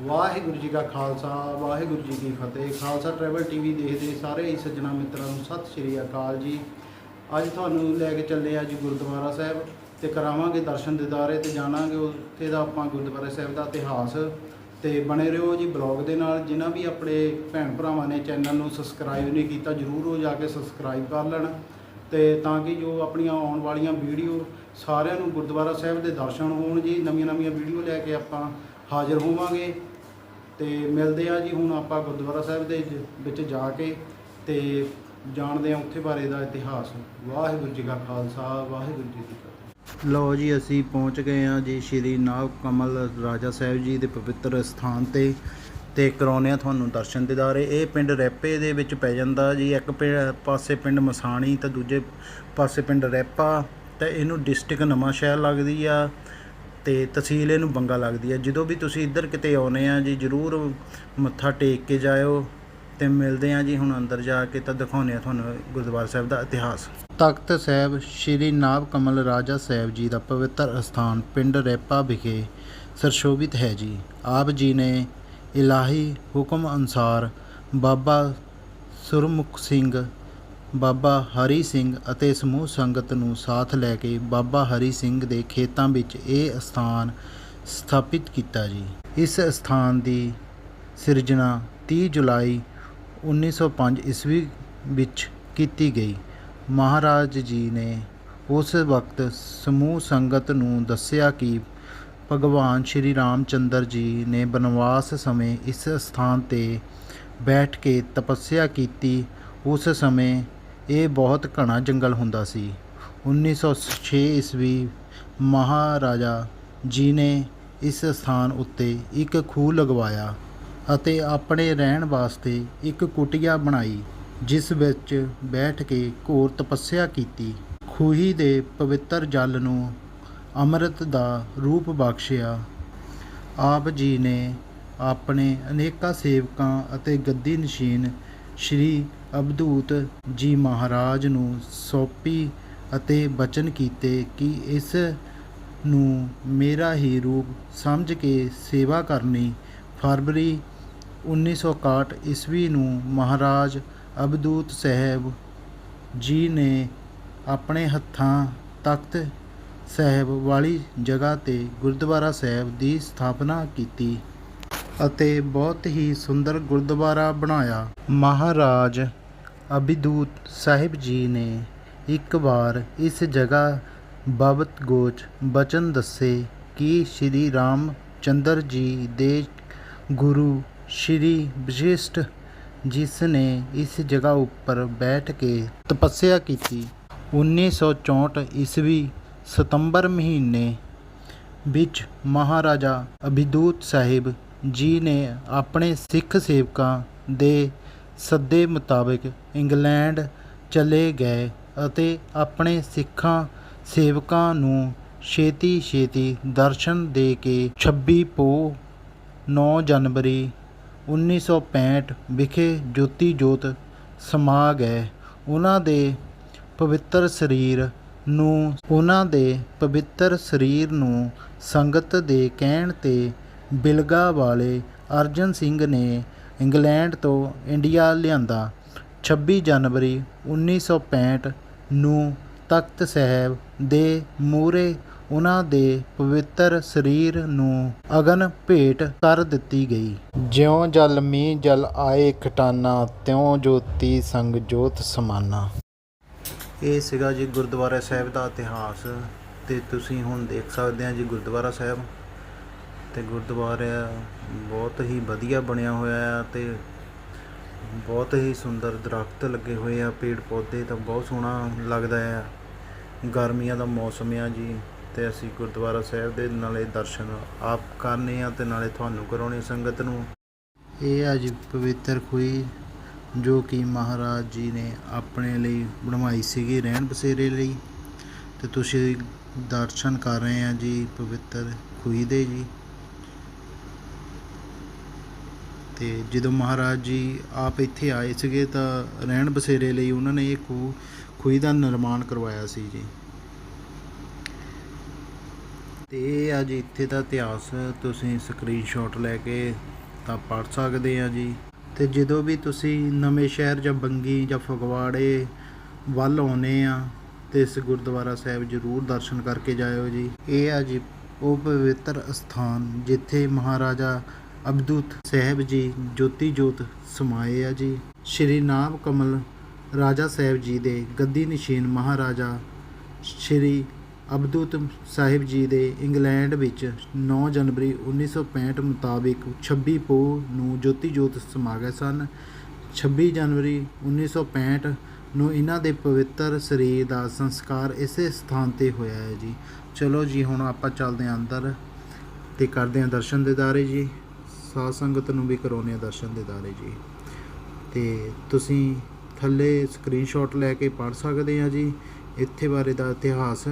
ਵਾਹਿਗੁਰੂ ਜੀ ਕਾ ਖਾਲਸਾ, ਵਾਹਿਗੁਰੂ ਜੀ ਕੀ ਫਤਿਹ। Khalsa travel TV ਦੇਖਦੇ ਸਾਰੇ ਹੀ ਸੱਜਣਾ ਮਿੱਤਰਾਂ ਨੂੰ ਸਤਿ ਸ਼੍ਰੀ ਅਕਾਲ ਜੀ। ਅੱਜ ਤੁਹਾਨੂੰ ਲੈ ਕੇ ਚੱਲੇ ਆ ਜੀ ਗੁਰਦੁਆਰਾ ਸਾਹਿਬ ਤੇ ਕਰਾਵਾਂਗੇ ਦਰਸ਼ਨ ਦਿਦਾਰੇ ਤੇ ਜਾਣਾਂਗੇ ਉੱਥੇ ਦਾ ਆਪਾਂ ਗੁਰਦੁਆਰਾ ਸਾਹਿਬ ਦਾ ਇਤਿਹਾਸ ਤੇ ਬਣੇ ਰਹੋ ਜੀ ਬਲੌਗ ਦੇ ਨਾਲ। ਜਿਨ੍ਹਾਂ ਵੀ ਆਪਣੇ ਭੈਣ ਭਰਾਵਾਂ ਨੇ ਚੈਨਲ ਨੂੰ ਸਬਸਕ੍ਰਾਈਬ ਨਹੀਂ ਕੀਤਾ, ਜਰੂਰ ਉਹ ਜਾ ਕੇ ਸਬਸਕ੍ਰਾਈਬ ਕਰ ਲੈਣ ਤੇ ਤਾਂ ਕਿ ਜੋ ਆਪਣੀਆਂ ਆਉਣ ਵਾਲੀਆਂ ਵੀਡੀਓ ਸਾਰਿਆਂ ਨੂੰ ਗੁਰਦੁਆਰਾ ਸਾਹਿਬ ਦੇ ਦਰਸ਼ਨ ਹੋਣ ਜੀ। ਨਵੀਆਂ ਨਵੀਆਂ ਵੀਡੀਓ ਲੈ ਕੇ ਆਪਾਂ ਹਾਜ਼ਰ ਹੋਵਾਂਗੇ। ਤੇ ਮਿਲਦੇ ਆ ਜੀ ਹੁਣ ਆਪਾਂ ਗੁਰਦੁਆਰਾ ਸਾਹਿਬ ਦੇ ਜ- ਵਿੱਚ ਜਾ ਕੇ ਤੇ ਜਾਣਦੇ ਆ ਉੱਥੇ ਬਾਰੇ ਦਾ ਇਤਿਹਾਸ। ਵਾਹਿਗੁਰੂ ਜੀ ਕਾ ਖਾਲਸਾ, ਵਾਹਿਗੁਰੂ ਜੀ ਕੀ ਫਤਿਹ। ਲਓ ਜੀ, ਅਸੀਂ ਪਹੁੰਚ ਗਏ ਹਾਂ ਜੀ ਸ਼੍ਰੀ ਨਾਗ ਕਮਲ ਰਾਜਾ ਸਾਹਿਬ ਜੀ ਦੇ ਪਵਿੱਤਰ ਸਥਾਨ ਤੇ ਤੇ ਕਰਾਉਂਦੇ ਆ ਤੁਹਾਨੂੰ ਦਰਸ਼ਨ ਦਿਦਾਰੇ ਇਹ ਪਿੰਡ ਰੈਪੇ ਦੇ ਵਿੱਚ ਪੈ ਜਾਂਦਾ ਜੀ। ਇੱਕ ਪਿੰ- ਪਾਸੇ ਪਿੰਡ ਮਸਾਣੀ ਤੇ ਦੂਜੇ ਪਾਸੇ ਪਿੰਡ ਰੈਪਾ ਤੇ ਇਹਨੂੰ ਡਿਸਟ੍ਰਿਕਟ ਨਵਾਂ ਸ਼ਹਿਰ ਲੱਗਦੀ ਆ। ਅਤੇ ਤਹਿਸੀਲ ਇਹਨੂੰ ਬੰਗਾ ਲੱਗਦੀ ਹੈ। ਜਦੋਂ ਵੀ ਤੁਸੀਂ ਇੱਧਰ ਕਿਤੇ ਆਉਂਦੇ ਆ ਜੀ, ਜਰੂਰ ਮੱਥਾ ਟੇਕ ਕੇ ਜਾਇਓ ਤੇ ਮਿਲਦੇ ਆ ਜੀ ਹੁਣ ਅੰਦਰ ਜਾ ਕੇ ਤਾਂ ਦਿਖਾਉਂਦੇ ਆ ਤੁਹਾਨੂੰ ਗੁਰਦੁਆਰਾ ਸਾਹਿਬ ਦਾ ਇਤਿਹਾਸ। ਤਖਤ ਸਾਹਿਬ ਸ੍ਰੀ ਨਾਭ ਕਮਲ ਰਾਜਾ ਸਾਹਿਬ ਜੀ ਦਾ ਪਵਿੱਤਰ ਅਸਥਾਨ ਪਿੰਡ ਰੈਪਾ ਵਿਖੇ ਸਰਸ਼ੋਭਿਤ ਹੈ ਜੀ। ਆਪ ਜੀ ਨੇ ਇਲਾਹੀ ਹੁਕਮ ਅਨੁਸਾਰ ਬਾਬਾ ਸੁਰਮੁਖ ਸਿੰਘ ਬਾਬਾ ਹਰੀ ਸਿੰਘ ਅਤੇ ਸਮੂਹ ਸੰਗਤ ਨੂੰ ਸਾਥ ਲੈ ਕੇ ਬਾਬਾ ਹਰੀ ਸਿੰਘ ਦੇ ਖੇਤਾਂ ਵਿੱਚ ਇਹ ਅਸਥਾਨ ਸਥਾਪਿਤ ਕੀਤਾ ਜੀ। ਇਸ ਅਸਥਾਨ ਦੀ ਸਿਰਜਣਾ 30 ਜੁਲਾਈ 1905 ਈਸਵੀ ਵਿੱਚ ਕੀਤੀ ਗਈ। ਮਹਾਰਾਜ ਜੀ ਨੇ ਉਸ ਵਕਤ ਸਮੂਹ ਸੰਗਤ ਨੂੰ ਦੱਸਿਆ ਕਿ ਭਗਵਾਨ ਸ਼੍ਰੀ ਰਾਮਚੰਦਰ ਜੀ ਨੇ ਬਨਵਾਸ ਸਮੇਂ ਇਸ ਸਥਾਨ ਤੇ ਬੈਠ ਕੇ ਤਪੱਸਿਆ ਕੀਤੀ। ਉਸ ਸਮੇਂ ਇਹ ਬਹੁਤ ਘਣਾ ਜੰਗਲ ਹੁੰਦਾ ਸੀ। 1906 ਈਸਵੀ ਮਹਾਰਾਜਾ ਜੀ ਨੇ ਇਸ ਸਥਾਨ ਉੱਤੇ ਇੱਕ ਖੂਹ ਲਗਵਾਇਆ ਅਤੇ ਆਪਣੇ ਰਹਿਣ ਵਾਸਤੇ ਇੱਕ ਕੁਟੀਆ ਬਣਾਈ, ਜਿਸ ਵਿੱਚ ਬੈਠ ਕੇ ਘੋਰ ਤਪੱਸਿਆ ਕੀਤੀ। ਖੂਹੀ ਦੇ ਪਵਿੱਤਰ ਜਲ ਨੂੰ ਅੰਮ੍ਰਿਤ ਦਾ ਰੂਪ ਬਖਸ਼ਿਆ। ਆਪ ਜੀ ਨੇ ਆਪਣੇ ਅਨੇਕਾਂ ਸੇਵਕਾਂ ਅਤੇ ਗੱਦੀ ਨਸ਼ੀਨ ਸ਼੍ਰੀ ਅਬਦੂਤ ਜੀ ਮਹਾਰਾਜ ਨੂੰ ਸੌਂਪੀ ਅਤੇ ਬਚਨ ਕੀਤੇ ਕਿ ਇਸ ਨੂੰ ਮੇਰਾ ਹੀ ਰੂਪ ਸਮਝ ਕੇ ਸੇਵਾ ਕਰਨੀ। ਫਰਵਰੀ 1961 ਈਸਵੀ ਨੂੰ ਮਹਾਰਾਜ ਅਬਦੂਤ ਸਾਹਿਬ ਜੀ ਨੇ ਆਪਣੇ ਹੱਥਾਂ ਤਖਤ ਸਾਹਿਬ ਵਾਲੀ ਜਗ੍ਹਾ ਤੇ ਗੁਰਦੁਆਰਾ ਸਾਹਿਬ ਦੀ ਸਥਾਪਨਾ ਕੀਤੀ ਅਤੇ ਬਹੁਤ ਹੀ ਸੁੰਦਰ ਗੁਰਦੁਆਰਾ ਬਣਾਇਆ। ਮਹਾਰਾਜ ਅਭਿਦੂਤ ਸਾਹਿਬ ਜੀ ਨੇ ਇੱਕ ਵਾਰ ਇਸ ਜਗ੍ਹਾ ਬਾਬਤ ਗੋਚ ਬਚਨ ਦੱਸੇ ਕਿ ਸ਼੍ਰੀ ਰਾਮ ਚੰਦਰ ਜੀ ਦੇ ਗੁਰੂ ਸ਼੍ਰੀ ਵਸ਼ਿਸ਼ਟ ਜਿਸ ਨੇ ਇਸ ਜਗ੍ਹਾ ਉੱਪਰ ਬੈਠ ਕੇ ਤਪੱਸਿਆ ਕੀਤੀ। 1964 ਈਸਵੀ ਸਤੰਬਰ ਮਹੀਨੇ ਵਿੱਚ ਮਹਾਰਾਜਾ ਅਭਿਦੂਤ ਸਾਹਿਬ ਜੀ ਨੇ ਆਪਣੇ ਸਿੱਖ ਸੇਵਕਾਂ ਦੇ ਸੱਦੇ ਮੁਤਾਬਕ ਇੰਗਲੈਂਡ ਚਲੇ ਗਏ ਅਤੇ ਆਪਣੇ ਸਿੱਖਾਂ, ਸੇਵਕਾਂ ਨੂੰ ਛੇਤੀ ਛੇਤੀ ਦਰਸ਼ਨ ਦੇ ਕੇ 26 ਪੋਹ 9 ਜਨਵਰੀ 1965 ਵਿਖੇ ਜੋਤੀ ਜੋਤ ਸਮਾ ਗਏ। ਉਹਨਾਂ ਦੇ ਪਵਿੱਤਰ ਸਰੀਰ ਨੂੰ, ਉਹਨਾਂ ਦੇ ਪਵਿੱਤਰ ਸਰੀਰ ਨੂੰ ਸੰਗਤ ਦੇ ਕਹਿਣ ਤੇ ਬਿਲਗਾ ਵਾਲੇ ਅਰਜਨ ਸਿੰਘ ਨੇ ਇੰਗਲੈਂਡ ਤੋਂ ਇੰਡੀਆ ਲਿਆਂਦਾ। 26 ਜਨਵਰੀ 1965 ਨੂੰ ਤਖਤ ਸਾਹਿਬ ਦੇ ਮੂਹਰੇ ਉਹਨਾਂ ਦੇ ਪਵਿੱਤਰ ਸਰੀਰ ਨੂੰ ਅਗਨ ਭੇਟ ਕਰ ਦਿੱਤੀ ਗਈ। ਜਿਉਂ ਜਲ, ਮੀਂਹ, ਜਲ ਆਏ ਖਟਾਨਾ, ਤਿਉਂ ਜੋਤੀ ਸੰਗ ਜੋਤ ਸਮਾਨਾ। ਇਹ ਸੀਗਾ ਜੀ ਗੁਰਦੁਆਰਾ ਸਾਹਿਬ ਦਾ ਇਤਿਹਾਸ ਤੇ ਤੁਸੀਂ ਹੁਣ ਦੇਖ ਸਕਦੇ ਆ ਜੀ ਗੁਰਦੁਆਰਾ ਸਾਹਿਬ। ਤੇ ਗੁਰਦੁਆਰਾ ਬਹੁਤ ਹੀ ਵਧੀਆ ਬਣਿਆ ਹੋਇਆ ਆ ਅਤੇ ਬਹੁਤ ਹੀ ਸੁੰਦਰ ਦਰੱਖਤ ਲੱਗੇ ਹੋਏ ਆ, ਪੇੜ ਪੌਦੇ ਤਾਂ ਬਹੁਤ ਸੋਹਣਾ ਲੱਗਦਾ ਆ। ਗਰਮੀਆਂ ਦਾ ਮੌਸਮ ਆ ਜੀ ਤੇ ਅਸੀਂ ਗੁਰਦੁਆਰਾ ਸਾਹਿਬ ਦੇ ਨਾਲੇ ਦਰਸ਼ਨ ਆਪ ਕਰਨੇ ਆ ਤੇ ਨਾਲੇ ਤੁਹਾਨੂੰ ਕਰਾਉਣੇ ਸੰਗਤ ਨੂੰ। ਇਹ ਆ ਜੀ ਪਵਿੱਤਰ ਖੂਹੀ ਜੋ ਕਿ ਮਹਾਰਾਜ ਜੀ ਨੇ ਆਪਣੇ ਲਈ ਬਣਵਾਈ ਸੀਗੀ ਰਹਿਣ ਬਸੇਰੇ ਲਈ। ਤੇ ਤੁਸੀਂ ਦਰਸ਼ਨ ਕਰ ਰਹੇ ਆ ਜੀ ਪਵਿੱਤਰ ਖੂਹੀ ਦੇ ਜੀ। ਤੇ ਜਦੋਂ ਮਹਾਰਾਜ ਜੀ ਆਪ ਇੱਥੇ ਆਏ ਸੀਗੇ ਤਾਂ ਰਹਿਣ ਬਸੇਰੇ ਲਈ ਉਹਨਾਂ ਨੇ ਇਹ ਖੂਹ ਖੂਹੀ ਦਾ ਨਿਰਮਾਣ ਕਰਵਾਇਆ ਸੀ ਜੀ। ਤੇ ਇਹ ਆ ਜੀ, ਇੱਥੇ ਦਾ ਇਤਿਹਾਸ। ਤੁਸੀਂ ਸਕਰੀਨਸ਼ਾਟ ਲੈ ਕੇ ਤਾਂ ਪੜ੍ਹ ਸਕਦੇ ਆ ਜੀ। ਤੇ ਜਦੋਂ ਵੀ ਤੁਸੀਂ ਨਵੇਂ ਸ਼ਹਿਰ ਜਾਂ ਬੰਗੀ ਜਾਂ ਫਗਵਾੜੇ ਵੱਲ ਆਉਨੇ ਆ, ਤੇ ਇਸ ਗੁਰਦੁਆਰਾ ਸਾਹਿਬ ਜ਼ਰੂਰ ਦਰਸ਼ਨ ਕਰਕੇ ਜਾਇਓ ਜੀ। ਇਹ ਆ ਜੀ, ਉਹ ਪਵਿੱਤਰ ਸਥਾਨ ਜਿੱਥੇ ਮਹਾਰਾਜਾ ਅਬਦੁੱਤ ਸਾਹਿਬ ਜੀ, ਜੋਤੀ ਜੋਤ ਸਮਾਏ ਆ ਜੀ, ਸ਼੍ਰੀ ਨਾਭ ਕਮਲ ਰਾਜਾ ਸਾਹਿਬ ਜੀ ਦੇ ਗੱਦੀ ਨਿਸ਼ੀਨ ਮਹਾਰਾਜਾ, ਸ਼੍ਰੀ ਅਬਦੁੱਤ ਸਾਹਿਬ ਜੀ ਦੇ ਇੰਗਲੈਂਡ ਵਿੱਚ 9 ਜਨਵਰੀ 1965 ਮੁਤਾਬਿਕ 26 ਪੋਹ ਨੂੰ ਜੋਤੀ ਜੋਤ ਸਮਾ ਗਏ ਸਨ। 26 ਜਨਵਰੀ 1965 ਨੂੰ ਇਹਨਾਂ ਦੇ ਪਵਿੱਤਰ ਸਰੀਰ ਦਾ ਸੰਸਕਾਰ ਇਸੇ ਸਥਾਨ ਤੇ ਹੋਇਆ ਹੈ ਜੀ। ਚਲੋ ਜੀ, ਹੁਣ ਆਪਾਂ ਚੱਲਦੇ ਹਾਂ ਅੰਦਰ ਤੇ ਕਰਦੇ ਹਾਂ ਦਰਸ਼ਨ ਦਿਦਾਰੇ ਜੀ। ਸਾਧ ਸੰਗਤ ਨੂੰ ਵੀ ਕਰਾਉਂਦੇ ਹਾਂ ਦਰਸ਼ਨ ਦਿਦਾਰੇ ਜੀ। ਤੇ ਤੁਸੀਂ ਥੱਲੇ ਸਕਰੀਨਸ਼ਾਟ ਲੈ ਕੇ ਪੜ੍ਹ ਸਕਦੇ ਆ ਜੀ ਇੱਥੇ ਬਾਰੇ ਦਾ ਇਤਿਹਾਸ।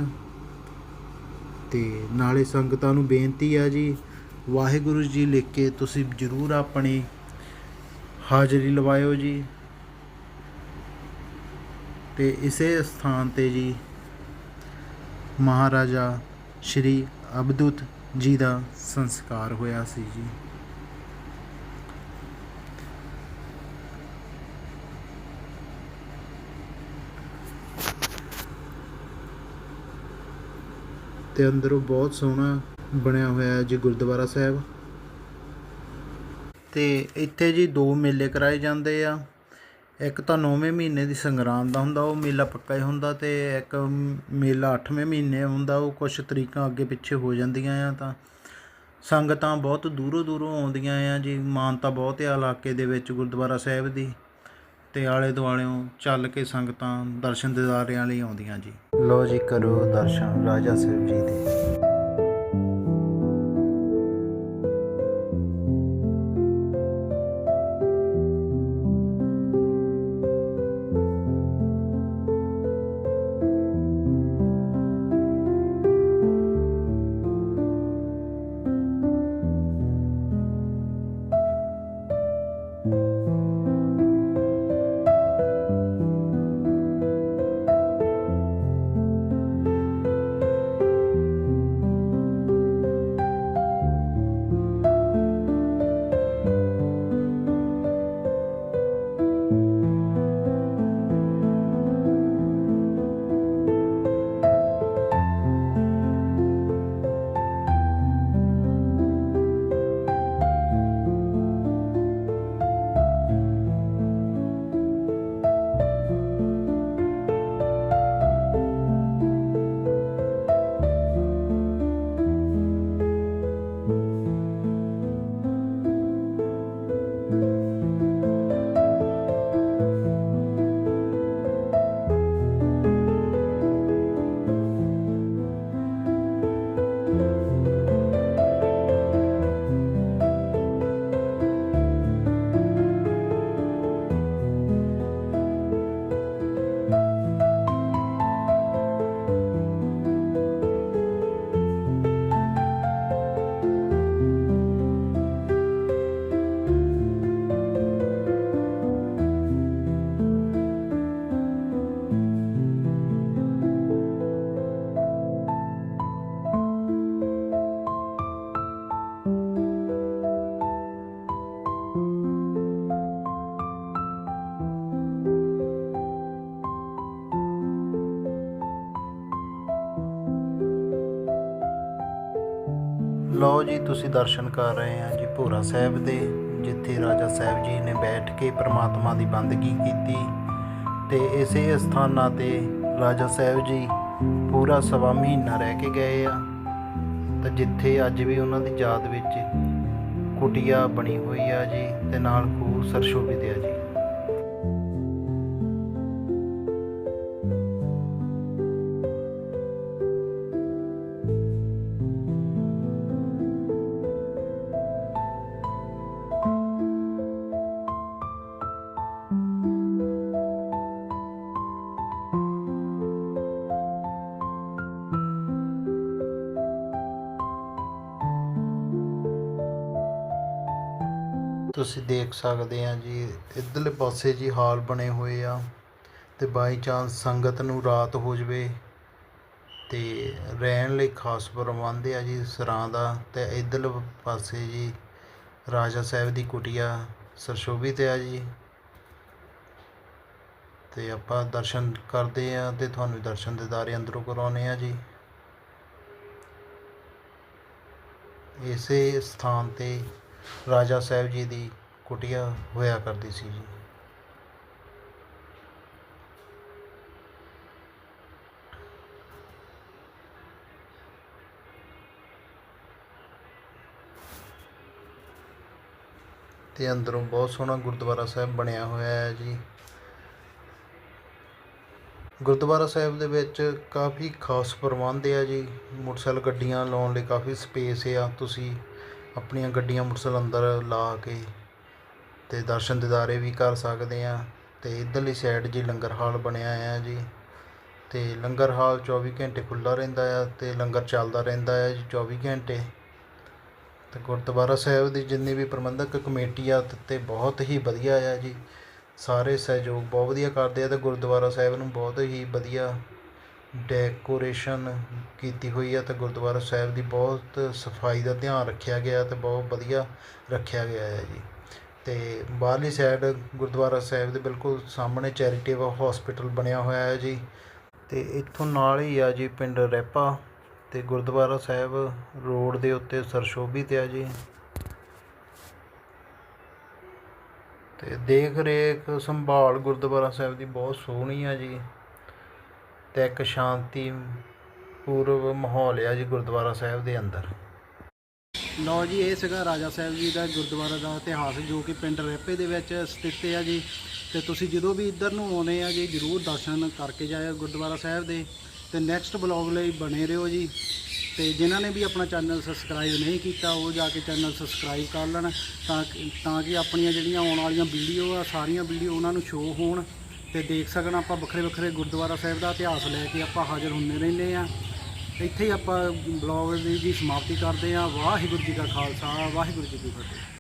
ਤੇ ਨਾਲੇ ਸੰਗਤਾਂ ਨੂੰ ਬੇਨਤੀ ਆ ਜੀ, ਵਾਹਿਗੁਰੂ ਜੀ ਲਿਖ ਕੇ ਤੁਸੀਂ ਜਰੂਰ ਆਪਣੀ ਹਾਜ਼ਰੀ ਲਵਾਇਓ ਜੀ। ਤੇ ਇਸੇ ਸਥਾਨ ਤੇ ਜੀ ਮਹਾਰਾਜਾ ਸ਼੍ਰੀ ਅਬਦੁੱਤ ਜੀ ਦਾ ਸੰਸਕਾਰ ਹੋਇਆ ਸੀ ਜੀ। ਤੇ ਅੰਦਰੋਂ ਬਹੁਤ ਸੋਹਣਾ ਬਣਿਆ ਹੋਇਆ ਹੈ ਜੀ ਗੁਰਦੁਆਰਾ ਸਾਹਿਬ। ਤੇ ਇੱਥੇ ਜੀ ਦੋ ਮੇਲੇ ਕਰਾਏ ਜਾਂਦੇ ਆ। ਇੱਕ ਤਾਂ 9ਵੇਂ ਮਹੀਨੇ ਦੀ ਸੰਗਰਾਂਦ ਦਾ ਹੁੰਦਾ, ਉਹ ਮੇਲਾ ਪੱਕਾ ਹੀ ਹੁੰਦਾ ਤੇ ਇੱਕ ਮੇਲਾ 8ਵੇਂ ਮਹੀਨੇ ਹੁੰਦਾ, ਉਹ ਕੁਝ ਤਰੀਕਾਂ ਅੱਗੇ ਪਿੱਛੇ ਹੋ ਜਾਂਦੀਆਂ ਆ ਤਾਂ ਸੰਗਤਾਂ ਬਹੁਤ ਦੂਰੋਂ ਦੂਰੋਂ ਆਉਂਦੀਆਂ ਆ ਜੀ। ਮਾਨਤਾ ਬਹੁਤ ਆ ਇਲਾਕੇ ਦੇ ਵਿੱਚ ਗੁਰਦੁਆਰਾ ਸਾਹਿਬ ਦੀ। ਅਤੇ ਆਲੇ ਦੁਆਲਿਓਂ ਚੱਲ ਕੇ ਸੰਗਤਾਂ ਦਰਸ਼ਨ ਦਿਦਾਰਿਆਂ ਲਈ ਆਉਂਦੀਆਂ ਜੀ। ਲੋ ਜੀ ਕਰੋ ਦਰਸ਼ਨ ਰਾਜਾ ਸਾਹਿਬ ਜੀ ਦੇ। ਲਓ ਜੀ, ਤੁਸੀਂ ਦਰਸ਼ਨ ਕਰ ਰਹੇ ਆ ਜੀ ਭੋਰਾ ਸਾਹਿਬ ਦੇ, ਜਿੱਥੇ ਰਾਜਾ ਸਾਹਿਬ ਜੀ ਨੇ ਬੈਠ ਕੇ ਪ੍ਰਮਾਤਮਾ ਦੀ ਬੰਦਗੀ ਕੀਤੀ ਤੇ ਇਸੇ ਸਥਾਨਾਂ ਤੇ ਰਾਜਾ ਸਾਹਿਬ ਜੀ ਪੂਰਾ ਸਵਾ ਮਹੀਨਾ ਰਹਿ ਕੇ ਗਏ ਆ। ਤੇ ਜਿੱਥੇ ਅੱਜ ਵੀ ਉਹਨਾਂ ਦੀ ਯਾਦ ਵਿੱਚ ਕੁਟੀਆ ਬਣੀ ਹੋਈ ਆ ਜੀ ਤੇ ਨਾਲ ਖੂਹ ਸਰਸ਼ੋਭਿਤ ਆ ਜੀ। ਤੁਸੀਂ ਦੇਖ ਸਕਦੇ ਆ ਜੀ, ਇੱਧਰਲੇ ਪਾਸੇ ਜੀ ਹਾਲ ਬਣੇ ਹੋਏ ਆ ਤੇ ਬਾਈ ਚਾਂਸ ਸੰਗਤ ਨੂੰ ਰਾਤ ਹੋ ਜਵੇ ਤੇ ਰਹਿਣ ਲਈ ਖਾਸ ਪ੍ਰਬੰਧ ਆ ਜੀ ਸਰਾਂ ਦਾ ਤੇ ਇਧਰਲੇ ਪਾਸੇ ਜੀ ਰਾਜਾ ਸਾਹਿਬ ਦੀ ਕੁਟੀਆ ਸਰਸ਼ੋਭਿਤ ਆ ਜੀ। ਤੇ ਆਪਾਂ ਦਰਸ਼ਨ ਕਰਦੇ ਆ ਤੇ ਤੁਹਾਨੂੰ ਦਰਸ਼ਨ ਦਿਦਾਰੇ ਅੰਦਰੋਂ ਕਰਾਉਨੇ ਆ ਜੀ। ਇਸੇ ਸਥਾਨ ਤੇ ਰਾਜਾ ਸਾਹਿਬ ਜੀ ਦੀ ਕੁਟੀਆ ਹੋਇਆ ਕਰਦੀ ਸੀ ਜੀ। ਤੇ ਅੰਦਰੋਂ ਬਹੁਤ ਸੋਹਣਾ ਗੁਰਦੁਆਰਾ ਸਾਹਿਬ ਬਣਿਆ ਹੋਇਆ ਹੈ ਜੀ। ਗੁਰਦੁਆਰਾ ਸਾਹਿਬ ਦੇ ਵਿੱਚ ਕਾਫੀ ਖਾਸ ਪ੍ਰਬੰਧ ਆ ਜੀ। ਮੋਟਰਸਾਈਕਲ ਗੱਡੀਆਂ ਲਾਉਣ ਲਈ ਕਾਫੀ ਸਪੇਸ ਆ। ਤੁਸੀਂ ਆਪਣੀਆਂ ਗੱਡੀਆਂ ਮੋਟਰਸਾਈਕਲ ਅੰਦਰ ਲਾ ਕੇ ਅਤੇ ਦਰਸ਼ਨ ਦਿਦਾਰੇ ਵੀ ਕਰ ਸਕਦੇ ਹਾਂ ਅਤੇ ਇੱਧਰਲੀ ਸਾਈਡ ਜੀ ਲੰਗਰ ਹਾਲ ਬਣਿਆ ਆ ਜੀ। ਅਤੇ ਲੰਗਰ ਹਾਲ 24 ਘੰਟੇ ਖੁੱਲ੍ਹਾ ਰਹਿੰਦਾ ਆ ਅਤੇ ਲੰਗਰ ਚੱਲਦਾ ਰਹਿੰਦਾ ਆ ਜੀ 24 ਘੰਟੇ। ਅਤੇ ਗੁਰਦੁਆਰਾ ਸਾਹਿਬ ਦੀ ਜਿੰਨੀ ਵੀ ਪ੍ਰਬੰਧਕ ਕਮੇਟੀ ਆ ਅਤੇ ਬਹੁਤ ਹੀ ਵਧੀਆ ਆ ਜੀ। ਸਾਰੇ ਸਹਿਯੋਗ ਬਹੁਤ ਵਧੀਆ ਕਰਦੇ ਆ ਅਤੇ ਗੁਰਦੁਆਰਾ ਸਾਹਿਬ ਨੂੰ ਬਹੁਤ ਹੀ ਵਧੀਆ ਡੈਕੋਰੇਸ਼ਨ ਕੀਤੀ ਹੋਈ ਆ ਅਤੇ ਗੁਰਦੁਆਰਾ ਸਾਹਿਬ ਦੀ ਬਹੁਤ ਸਫ਼ਾਈ ਦਾ ਧਿਆਨ ਰੱਖਿਆ ਗਿਆ ਅਤੇ ਬਹੁਤ ਵਧੀਆ ਰੱਖਿਆ ਗਿਆ ਹੈ ਜੀ। ਅਤੇ ਬਾਹਰਲੀ ਸਾਈਡ ਗੁਰਦੁਆਰਾ ਸਾਹਿਬ ਦੇ ਬਿਲਕੁਲ ਸਾਹਮਣੇ ਚੈਰੀਟੇਬਲ ਹੋਸਪਿਟਲ ਬਣਿਆ ਹੋਇਆ ਹੈ ਜੀ। ਅਤੇ ਇੱਥੋਂ ਨਾਲ ਹੀ ਆ ਜੀ ਪਿੰਡ ਰੈਪਾ ਅਤੇ ਗੁਰਦੁਆਰਾ ਸਾਹਿਬ ਰੋਡ ਦੇ ਉੱਤੇ ਸਰਸ਼ੋਭਿਤ ਆ ਜੀ। ਤੇ ਦੇਖ ਰੇਖ ਸੰਭਾਲ ਗੁਰਦੁਆਰਾ ਸਾਹਿਬ ਦੀ ਬਹੁਤ ਸੋਹਣੀ ਆ ਜੀ। ਤੇ ਇੱਕ ਸ਼ਾਂਤੀ ਪੂਰਵ ਮਾਹੌਲ ਆ ਜੀ ਗੁਰਦੁਆਰਾ ਸਾਹਿਬ ਦੇ ਅੰਦਰ। ਲਓ ਜੀ, ਇਹ ਸੀਗਾ ਰਾਜਾ ਸਾਹਿਬ ਜੀ ਦਾ ਗੁਰਦੁਆਰਾ ਦਾ ਇਤਿਹਾਸ, ਜੋ ਕਿ ਪਿੰਡ ਰੈਪੇ ਦੇ ਵਿੱਚ ਸਥਿਤ ਆ ਜੀ। ਤੇ ਤੁਸੀਂ ਜਦੋਂ ਵੀ ਇੱਧਰ ਨੂੰ ਆਉਨੇ ਆ ਜੀ, ਜਰੂਰ ਦਰਸ਼ਨ ਕਰਕੇ ਜਾਇਓ ਗੁਰਦੁਆਰਾ ਸਾਹਿਬ ਦੇ। ਤੇ ਨੈਕਸਟ ਬਲੌਗ ਲਈ ਬਣੇ ਰਹੋ ਜੀ। ਤੇ ਜਿਨ੍ਹਾਂ ਨੇ ਵੀ ਆਪਣਾ ਚੈਨਲ ਸਬਸਕ੍ਰਾਈਬ ਨਹੀਂ ਕੀਤਾ, ਉਹ ਜਾ ਕੇ ਚੈਨਲ ਸਬਸਕ੍ਰਾਈਬ ਕਰ ਲੈਣ, ਤਾਂ ਕਿ- ਤਾਂ ਕਿ ਆਪਣੀਆਂ ਜਿਹੜੀਆਂ ਆਉਣ ਵਾਲੀਆਂ ਵੀਡੀਓ ਆ, ਸਾਰੀਆਂ ਵੀਡੀਓ ਉਹਨਾਂ ਨੂੰ ਸ਼ੋਅ ਹੋਣ। ਤੇ ਦੇਖ ਸਕਣ ਆਪਾਂ ਵੱਖਰੇ ਵੱਖਰੇ ਗੁਰਦੁਆਰਾ ਸਾਹਿਬ ਦਾ ਇਤਿਹਾਸ ਲੈ ਕੇ ਆਪਾਂ ਹਾਜ਼ਰ ਹੁੰਦੇ ਰਹਿੰਦੇ ਆ ਇੱਥੇ ਹੀ ਆਪਾਂ ਬਲੌਗ ਦੀ ਜੀ ਸਮਾਪਤੀ ਕਰਦੇ ਆ ਵਾਹਿਗੁਰੂ ਜੀ ਕਾ ਖਾਲਸਾ, ਵਾਹਿਗੁਰੂ ਜੀ ਕੀ ਫਤਿਹ।